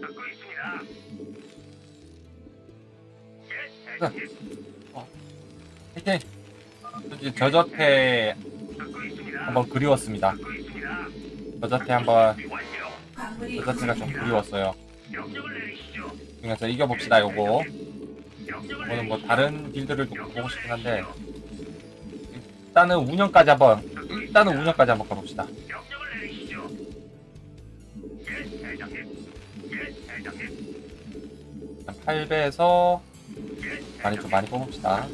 듣고 있습니다. 예, 자. 대장님. 이제 이제 저저태 듣고 있습니다. 한번 그리웠습니다. 듣고 있습니다. 저저태 한번 완료. 저저태가 좀 그리웠어요. 명령을 내리시죠. 그래서 이겨봅시다 요거. 명령을 오늘 뭐. 다른 빌드를 좀 명령을 보고 싶긴 한데. 일단은 운영까지 한번 일단은 운영까지 한번 가봅시다. 8배에서 예, 많이 좀 많이 뽑읍시다.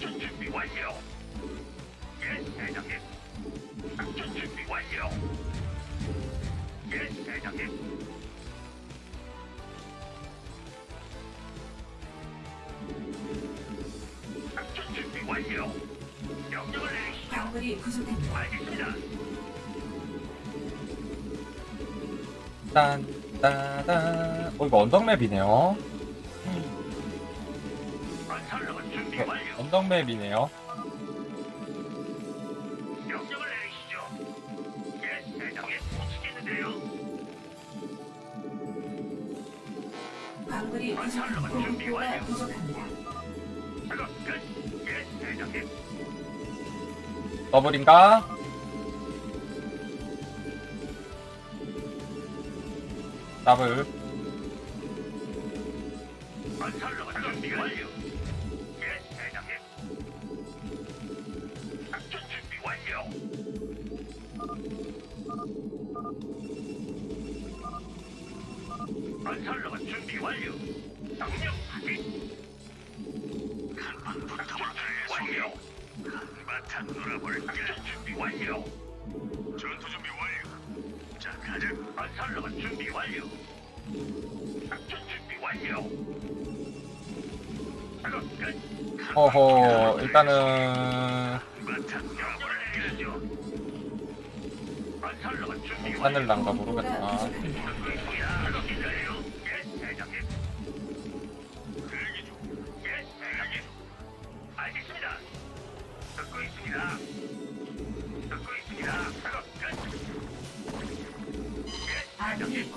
딴 따단. 어 이거 언덕맵이네요. 언덕 맵이네요. 명령을 내리시죠. 예, 대장님. 못 광물이 부족합니다. 보급고가 부족합니다. 작업 끝. 예, 대장님. 더블인가? 더블. 건설로봇 준비 완료. 한바탕 놀아볼까? 준비 완료. 전투 준비 완료. 자, 가자. 건설로봇 준비 완료. 작전 준비 완료. 작업 끝. 허허 일단은 한바탕 놀아볼까? 건설로봇 준비 완료. 산을 난가 보급고가 모르겠다. 있습니다.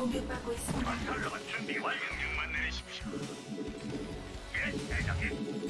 공격받고 있습니다. 준비 완료. 내리십시오. 예.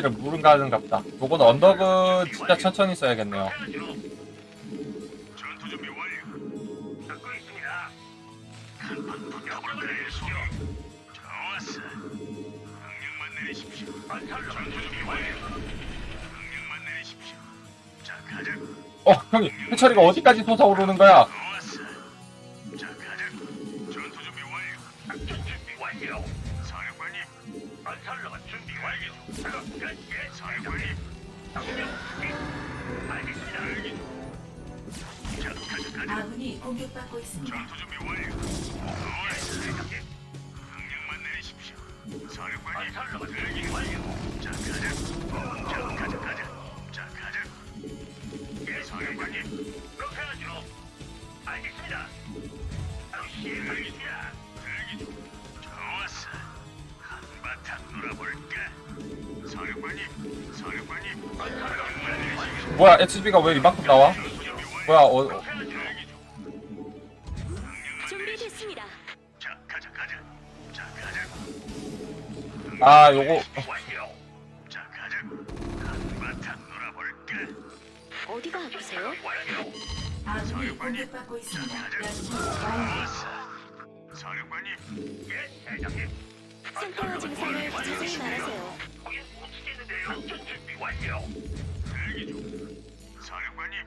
수비를 물은 가는갑다. 요건 언덕은 진짜 천천히 써야겠네요. 어 형님 해철이가 어디까지 솟아오르는 거야? 아군이 공격받고 있습니다. 전투 준비 완료. 좋았어, 대장님. 명령만 내리십시오. 사령관님. 건설 뭐야 HB가 왜 이만큼 나와? 뭐야 어 준비됐습니다. 자, 가자, 가자. 자, 가자. 아, 요거- 완료. 자, 가자. 한바탕 놀아볼까? 어디가 아프세요? 완료. 아군이 공격받고 있습니다. 연구 완료. 좋았어. 사령관님. 예, 대장님. 상태와 증상을 자세히 말하세요. 거긴 못 치겠는데요. 작전 준비 완료. 대기 중. 사령관님.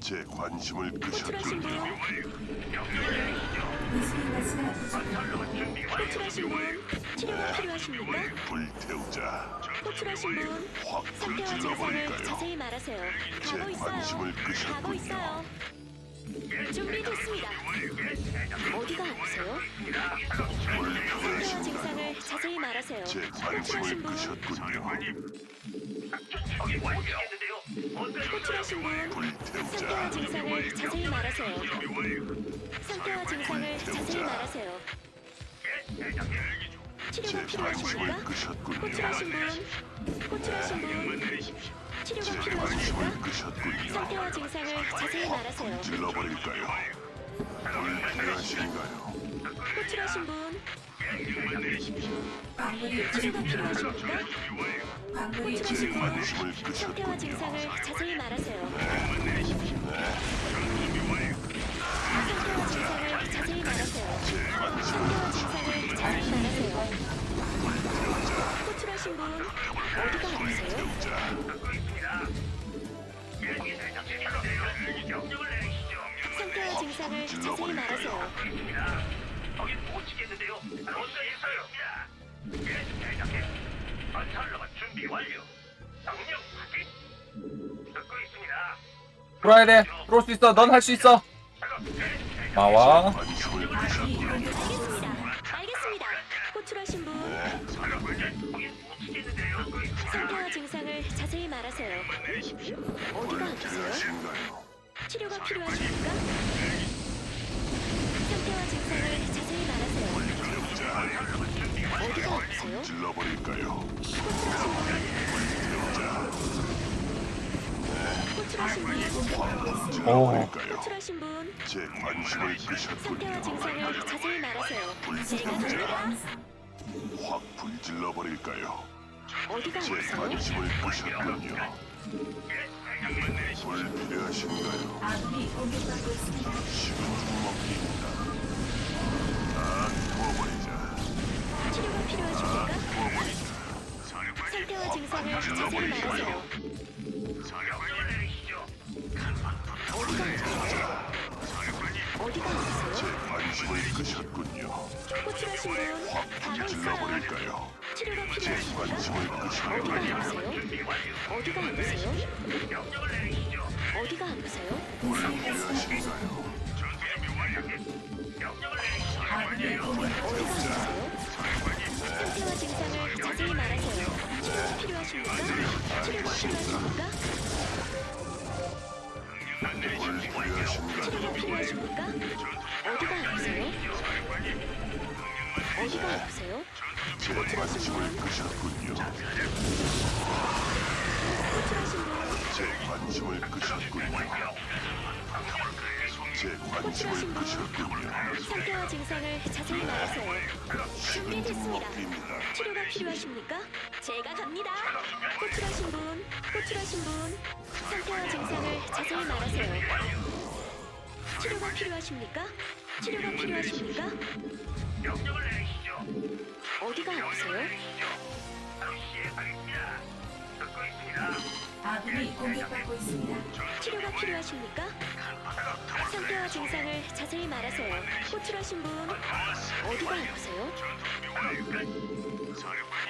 제 관심을 호출하신 끄셨군요. 가스가 부족합니다. 호출하신 분, 치료가 필요하십니까? 불태우자. 호출하신 분, 확 상태와 증상을 불질러버릴까요? 자세히 말하세요. 제 가고 있어요. 관심을 가고 끄셨군요. 있어요. 준비됐습니다. 어디가 아프세요? 상태와 증상을 자세히 말하세요. 제 호출하신 관심을 분, 끄셨군요. 호출하신 분 상태와 증상을 자세히 말하세요. 상태와 증상을 자세히 말하세요. 치료가 제 필요하십니까? 호출하신 분, 호출하신 분, 치료가 필요하십니까? 상태와 증상을 자세히 말하세요. 질러버릴까요? 불필요하신가요? 호출하신 분, 광물이 치료가 부족합니다. 필요하십니까? 광물이 호출하신 분, 관심을 상태와 끄셨군요. 증상을 자세히 말하세요. 상태와 증상을 자세히 말하세요. 상태와 증상을 자세히 말하세요. 호출하신 분, 어디가 아프세요? 상태와 증상을 자세히 말하세요. 거긴 못 들어와야 돼. 들어올 수 있어. 넌 할 수 있어. 나와. 알겠습니다. 호출하신 분. 상태와 증상을 자세히 말하세요. 어디가 아프세요? 치료가 필요하십니까? 상태와 증상을 자세히 말하세요. 어디가 아프세요? 질러버릴까요? 호출하신 분, 호출하신 분, 질러버릴까요? 호출하신 분, 제 관심을 상태와 끄셨군요. 증상을 자세히 말하세요. 제가 완성. 갑니다. 확 불질러 버릴까요? 어디가 제? 관심을 끄셨군요. 불 필요하신가요? 아군이 공격받고 있습니다. 식은 죽 먹기입니다. 다 구워버리자. 치료가 필요하십니까? 구워버리자. 상태와 증상을 자세히 말하세요. 불필요하신가요? 치료가 필요하십니까? 어디가 아프세요? 어디가 아프세요? 제 관심을 끄셨군요. 호출하신 분, 제 관심을 끄셨군요. 제 관심을 끄셨군요. 상태와 증상을 자세히 말하세요. 준비됐습니다. 치료가 필요하십니까? 제가 갑니다. 호출하신 분, 호출하신 분, 상태와 증상을 자세히 말하세요. 치료가 필요하십니까? 치료가 필요하십니까? 명령을 내리시죠. 어디가 아프세요? 바로 시행하겠습니다. 듣고 있습니다. 아군이 공격받고 있습니다. 치료가 필요하십니까? 상태와 증상을 자세히 말하세요. 호출하신 분, 어디가 아프세요?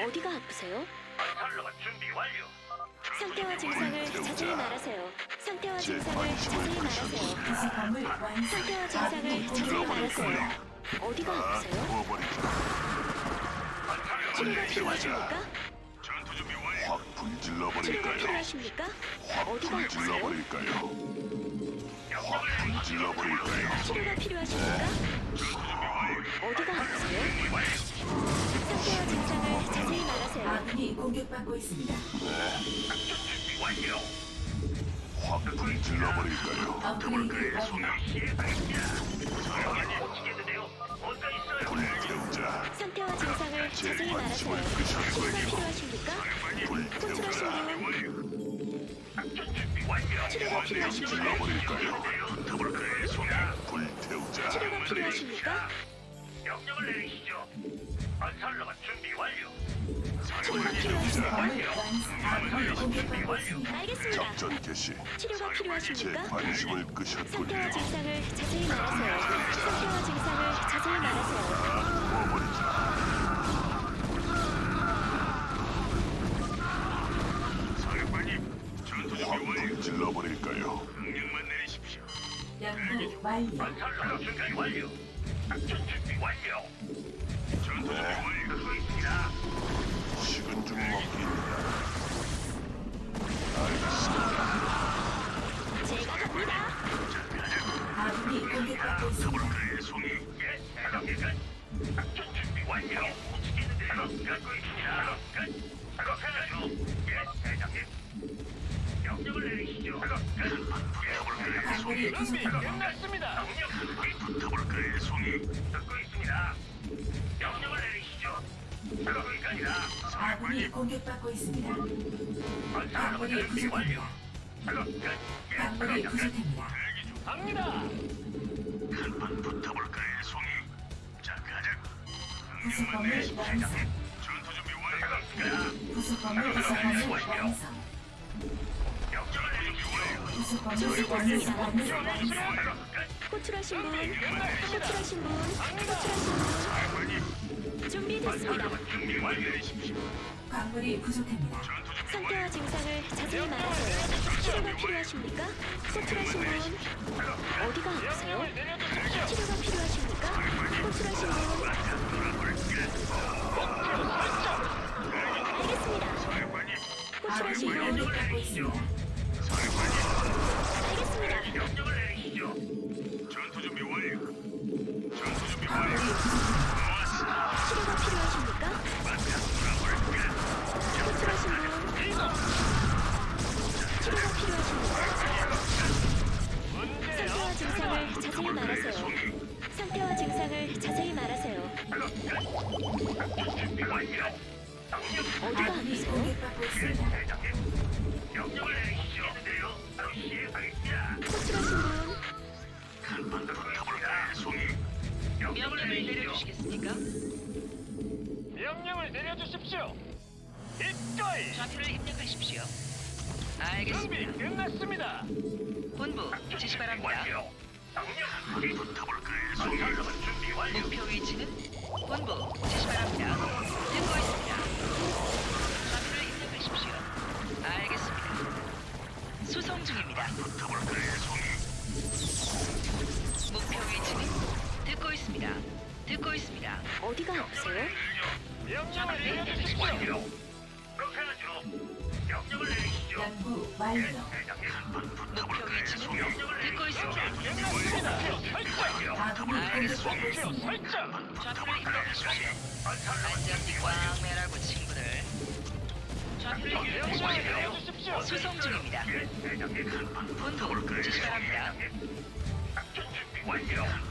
어디가 아프세요? 상태와 증상을 자세히 말하세요. 상태와 제 증상을 자세히 말하세요. 완성. 상태와 증상을 자세히 말하세요. 어디가 다 아프세요? 치료가 필요하십니까? 치료가 불질러버릴까요? 필요하십니까? 확 어디가 아프세요? 불질러버릴까요? 확 불질러버릴까요? 치료가 필요하십니까? 어디가 아프세요? 상태와 증상을 자세히 말하세요. 아군이 공격받고 있습니다. 준비 완료. 확 불질러버릴까요? 있어요. 불태우자. 상태와 증상을 제 자세히 말하세요. 치료가. 필요하십니까? 호출하신. 분. 치료가 필요하십니까? 더블클레이송이야. 불태우자. 치료가 필요하십니까? 명령을 내리시죠. 건설로만 준비 완료. 치료가 필요하십니까? 구성함을 완성. 아군이 공격받고 있습니다. 알겠습니다. 작전 개시. 치료가 제 필요하십니까? 관심을 끄셨군요. 상태와 증상을 자세히 말하세요. 상태와 증상을 자세히 말하세요. 구워버리자. 완료. 건설로 준비 완료. 작전 준비 완료. 전투 준비 완료. 듣고 있습니다. 식은 죽 먹긴. 알겠습니다. 제가 갑니다. 아군이 공격받고 있습니다. 내리십시오, 완성. 전투 준비 완료. 부속범을. 부속범을. 호출하신 분, 호출하신 분, 호출하신 분. 준비됐습니다. 광물이 부족합니다. 상태와. 증상을 자세히 말하세요. 치료가 필요하십니까? 호출하신 분, 어디가 아프세요? 치료가 필요하십니까? 호출하신 분, 분, 공격받고 있습니다. 알겠습니다. 명령을. 내려주시겠습니까? 명령을 내려주십시오. 이거이 좌표를 입력하십시오. 알겠습니다. 끝났습니다. 본부 지시 바랍니다. 송이? 준비 완료. 목표 위치는 본부 지시 바랍니다. 듣고 있습니다. 좌표를 입력하십시오. 알겠습니다. 수송 중입니다. 붙어볼까요, 송 있습니다. 듣고 있습니다. 어디가 아프세요? 명령을 내려주십시오. 완료. 그렇게 하죠. 명령을 내리시죠. 연구 완료. 목표 위치는? 듣고 있습니다. 알겠습니다. 좌표를 입력하십시오. 안전띠 친구들. 좌표를 입력하십시오. 수송 중입니다. 본부 지시 바랍니다. 완료.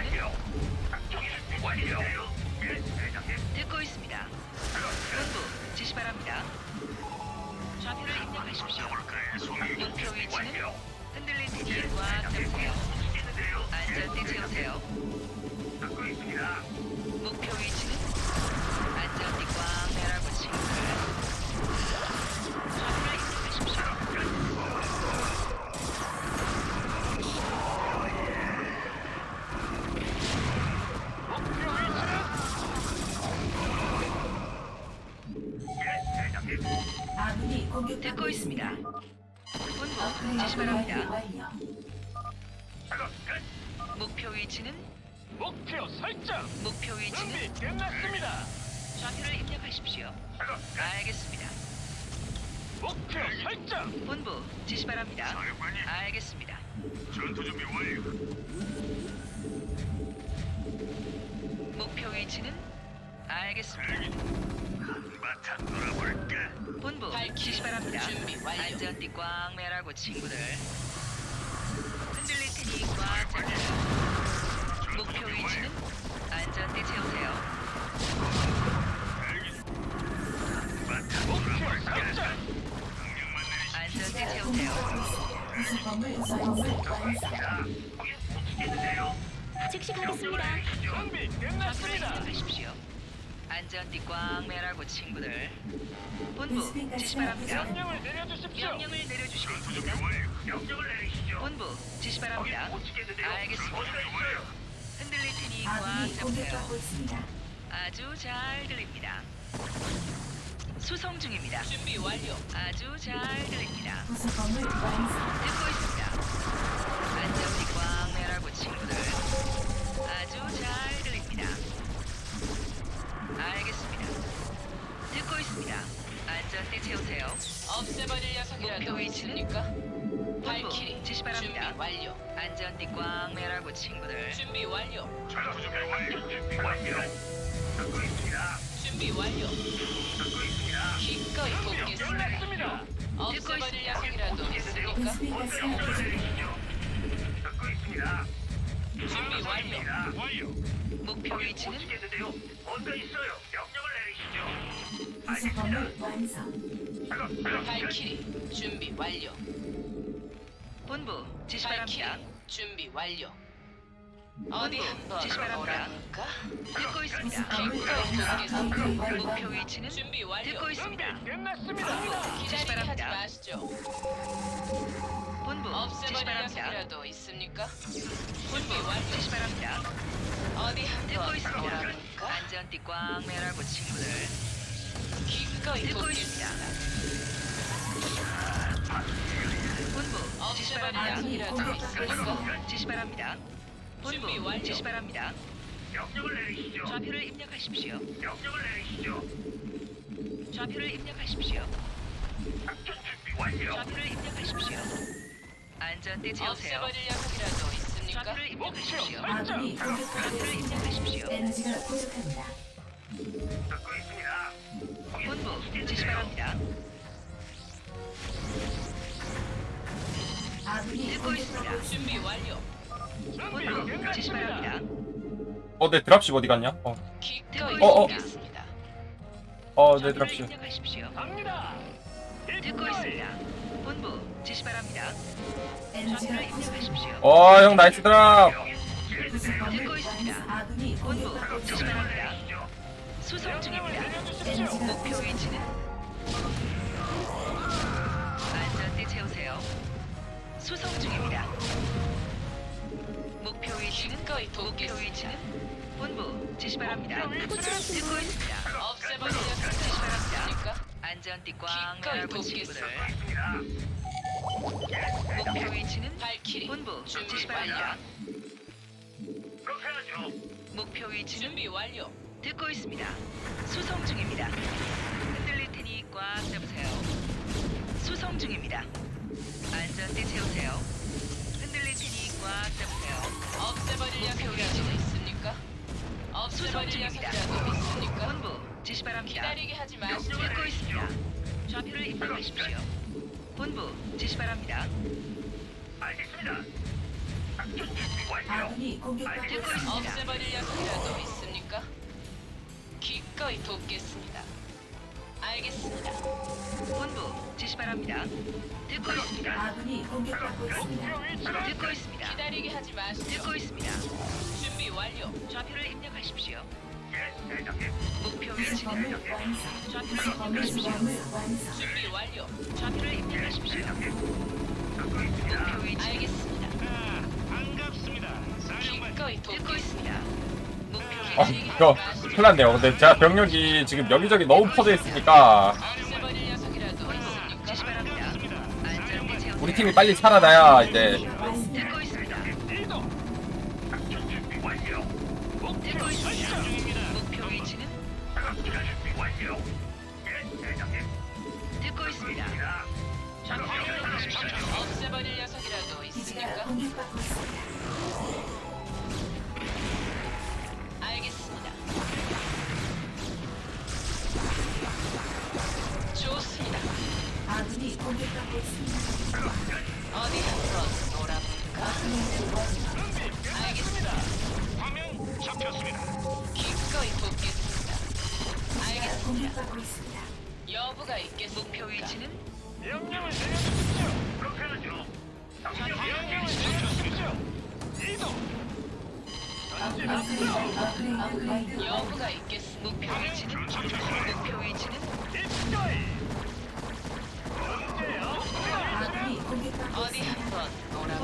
위치는 작전 완료. 예, 대장님. 듣고 있습니다. 본부 지시 바랍니다. 좌표를 입력하십시오. 붙어볼까요, 송이? 목표 위치는 완료. 흔들릴 테니 꽉 잡으세요. 있는데요. 안전띠 채우세요. 듣고 있습니다. 목표 위치는 목표 설정. 본부 지시 바랍니다. 사령관님. 알겠습니다. 전투 준비 완료. 목표 위치는 알겠습니다. 한바탕 놀아볼까? 본부 지시 바랍니다. 안전띠 꽝 매라고 친구들. 흔들릴 테니 꽉 잡으세요. 목표 위치는 안전띠 채우세요. 한바탕 놀아볼까? 명령 즉시 가겠습니다. 준비 입력하십시오. 안전띠 꽝 매라고 친구들. 본부 지시 바랍니다. 명령을 내려주십시오. 명령을 완료. 명령을 내리시죠. 본부 지시 바랍니다. 알겠습니다. 흔들릴 테니 꽉 아군이 잡으세요. 공격받고 있습니다. 아주 잘 들립니다. 수송 중입니다. 준비 완료. 아주 잘 들립니다. 구성범을 완성. 듣고 있습니다. 안전띠 꽝 매라고 친구들. 아주 잘 들립니다. 알겠습니다. 듣고 있습니다. 안전 안전대 채우세요. 없애버릴 녀석이라도 목표 위치는? 있습니까? 본부 발키리 지시 준비 바랍니다. 완료. 안전띠 꽉 매라고 친구들. 준비 완료. 준비 완료. 준비 완료. 기꺼이 돕겠습니다. 없애버릴 녀석이라도 있습니까? 듣고 있습니다. 준비 완료. 완료. 목표 위치는? 뭔가 있어요. 명령을 내리시죠. 부속건물 완성. 작업, 작업, 발키리 준비 완료. 본부 지시 발키리 바랍니다. 준비 완료. 어디 한번 지시 바랍니다. 놀아볼까? 듣고 있습니다. 목표 완료. 위치는 준비 완료. 듣고 있습니다. 바랍니다. 마시죠. 본부 지시 없애버릴 바랍니다. 녀석이라도 있습니까? 본부 지시 바랍니다. 어디 듣고 있습니다. 안전띠 꽉 매라고 친구들. 기꺼이 듣고 돕겠습니다. 있습니다. 본부 지시 없애버릴 바랍니다. 녀석이라도 있습니까? 지시 바랍니다. 준비 본부 완료. 지시 바랍니다. 명령을 내리시죠. 좌표를 입력하십시오. 명령을 내리시죠. 좌표를 입력하십시오. 작전 준비 완료. 좌표를 입력하십시오. 안전띠 채우세요. 없애버릴 녀석이라도 있습니까? 좌표를 입력하십시오. 아군이 공격받고 좌표를 있습니다. 입력하십시오. 에너지가 부족합니다. 듣고 있습니다. 본부 지시 바랍니다. 아군이 듣고 있습니다. 공격받고 준비 완료. 본부 지시 바랍니다. 어, 내 드랍십 어디 갔냐? 어, 어, 어. 어, 내 좌표를 드랍십. 입력하십시오. 갑니다. 듣고 있습니다. 본부 지시 바랍니다. 에너지가 좌표를 부족합니다. 입력하십시오. 어, 형 나이스 드랍. 부속건물 듣고 있습니다. 완성. 아군이 본부 공격받고 지시 있습니다. 바랍니다. 수송 중입니다. 에너지가 목표 부족합니다. 위치는 안전띠 채우세요. 수송 중입니다. 목표 위치는 기꺼이 목표 돕겠습니다. 위치는 본부 지시 바랍니다. 듣고 있습니다. 없애버릴 지시 바랍니다. 안전띠 꽉 기꺼이 매라고 친구들. 돕겠습니다. 목표 위치는 발키리 본부 준비 지시 바랍니다. 그렇게 하죠. 목표 위치는 준비 완료. 듣고 있습니다. 수송 중입니다. 흔들릴 테니 꽉 잡으세요. 수송 중입니다. 안전띠 채우세요. 흔들릴 테니 꽉 잡으세요. 없애버릴 위치는 있습니까? 수송 없애버릴 중입니다. 녀석이라도 있습니까? 본부 지시 바랍니다. 기다리게 하지 마시죠. 듣고 있습니다. 좌표를 입력하십시오. 본부 지시 바랍니다. 알겠습니다. 작전 준비 완료. 아군이 공격받고 있습니다. 있습니다. 없애버릴 녀석이라도 있습니까? 기꺼이 돕겠습니다. 알겠습니다. 본부 지시 바랍니다. 듣고 있습니다. 아군이 공격받고 있습니다. 듣고 있습니다. 기다리게 하지 마시죠. 듣고 있습니다. 준비 완료. 좌표를 입력하십시오. 예, 대장님. 목표 위치는 부속건물 완성. 좌표를 부속건물 입력하십시오. 완성. 준비 완료. 좌표를 입력하십시오. 듣고 있습니다. 목표 위치는 알겠습니다. 반갑습니다. 기꺼이 듣고. 있습니다. 위치는 이거 큰일 났네요. 근데 제가 병력이 지금 여기저기 너무 퍼져 있으니까. 우리 팀이 빨리 살아나야 이제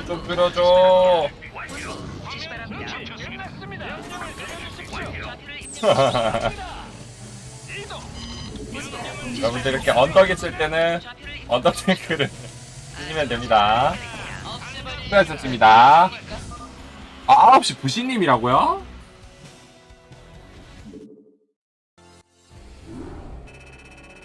좀 끌어줘. 여러분들 이렇게 언덕 있을 때는 언덕 탱크를 쓰시면 됩니다. 수고하셨습니다. 아, 9시 부시님이라고요?